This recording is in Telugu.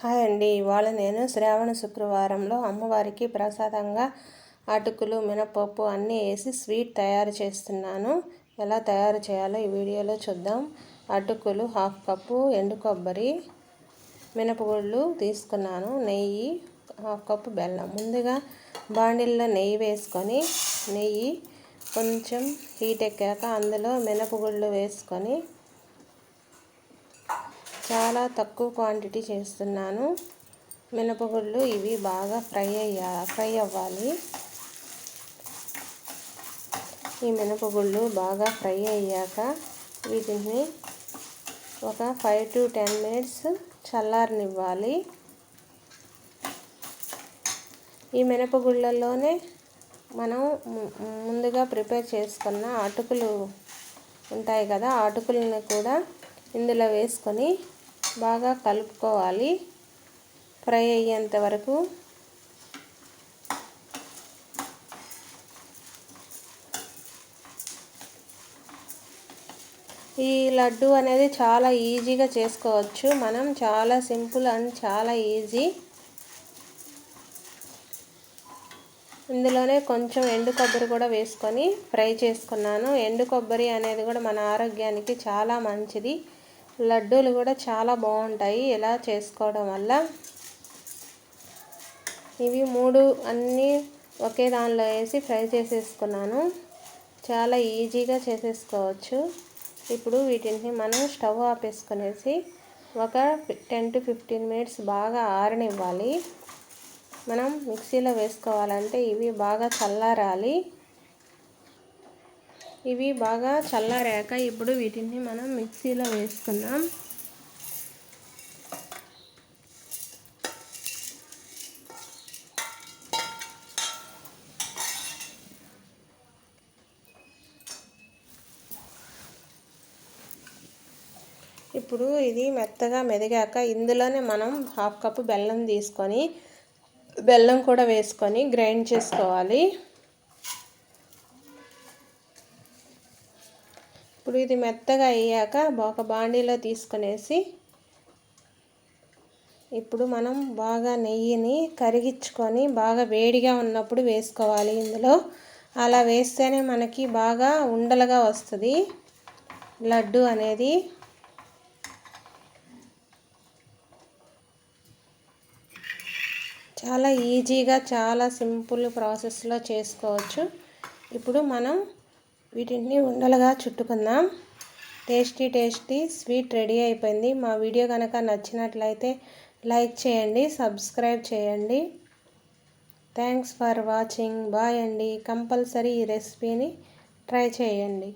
హాయ్ అండి. ఇవాళ నేను శ్రావణ శుక్రవారంలో అమ్మవారికి ప్రసాదంగా అటుకులు మినపప్పు అన్నీ వేసి స్వీట్ తయారు చేస్తున్నాను. ఎలా తయారు చేయాలో ఈ వీడియోలో చూద్దాం. అటుకులు హాఫ్ కప్పు ఎండు కొబ్బరి మినపగుళ్ళు తీసుకున్నాను. నెయ్యి హాఫ్ కప్పు బెల్లం. ముందుగా బాండిల్లో నెయ్యి వేసుకొని నెయ్యి కొంచెం హీట్ ఎక్కాక అందులో మినపగుళ్ళు వేసుకొని చాలా తక్కువ క్వాంటిటీ చేస్తున్నాను. మినపగుళ్ళు ఇవి బాగా ఫ్రై అయ్యా ఫ్రై అవ్వాలి. ఈ మినపగుళ్ళు బాగా ఫ్రై అయ్యాక వీటిని ఒక ఫైవ్ టు టెన్ మినిట్స్ చల్లారనివ్వాలి. ఈ మినపగుళ్ళల్లోనే మనం ముందుగా ప్రిపేర్ చేసుకున్న అటుకులు ఉంటాయి కదా అటుకులను కూడా ఇందులో వేసుకొని బాగా కలుపుకోవాలి. ఫ్రై అయ్యేంత వరకు. ఈ లడ్డు అనేది చాలా ఈజీగా చేసుకోవచ్చు. మనం చాలా సింపుల్ అండ్ చాలా ఈజీ. ఇందులోనే కొంచెం ఎండు కొబ్బరి కూడా వేసుకొని ఫ్రై చేసుకున్నాను. ఎండు కొబ్బరి అనేది కూడా మన ఆరోగ్యానికి చాలా మంచిది. లడ్డూలు కూడా చాలా బాగుంటాయి ఇలా చేసుకోవడం వల్ల. ఇవి మూడు అన్నీ ఒకే దానిలో వేసి ఫ్రై చేసేసుకున్నాను. చాలా ఈజీగా చేసేసుకోవచ్చు. ఇప్పుడు వీటిని మనం స్టవ్ ఆపేసుకునేసి ఒక టెన్ టు ఫిఫ్టీన్ మినిట్స్ బాగా ఆరనివ్వాలి. మనం మిక్సీలో వేసుకోవాలంటే ఇవి బాగా చల్లారాలి. ఇవి బాగా చల్లారాక ఇప్పుడు వీటిని మనం మిక్సీలో వేసుకుందాం. ఇప్పుడు ఇది మెత్తగా మెదిగాక ఇందులోనే మనం హాఫ్ కప్ బెల్లం తీసుకొని బెల్లం కూడా వేసుకొని గ్రైండ్ చేసుకోవాలి. ఇప్పుడు ఇది మెత్తగా అయ్యాక ఒక బాండీలో తీసుకునేసి ఇప్పుడు మనం బాగా నెయ్యిని కరిగించుకొని బాగా వేడిగా ఉన్నప్పుడు వేసుకోవాలి. ఇందులో అలా వేస్తేనే మనకి బాగా ఉండలుగా వస్తుంది. లడ్డు అనేది చాలా ఈజీగా చాలా సింపుల్ ప్రాసెస్లో చేసుకోవచ్చు. ఇప్పుడు మనం వీటిని ఉండలుగా చుట్టుకుందాం. టేస్టీ టేస్టీ స్వీట్ రెడీ అయిపోయింది. మా వీడియో కనుక నచ్చినట్లయితే లైక్ చేయండి సబ్స్క్రైబ్ చేయండి. Thanks for watching. బాయ్ అండి. కంపల్సరీ ఈ రెసిపీని ట్రై చేయండి.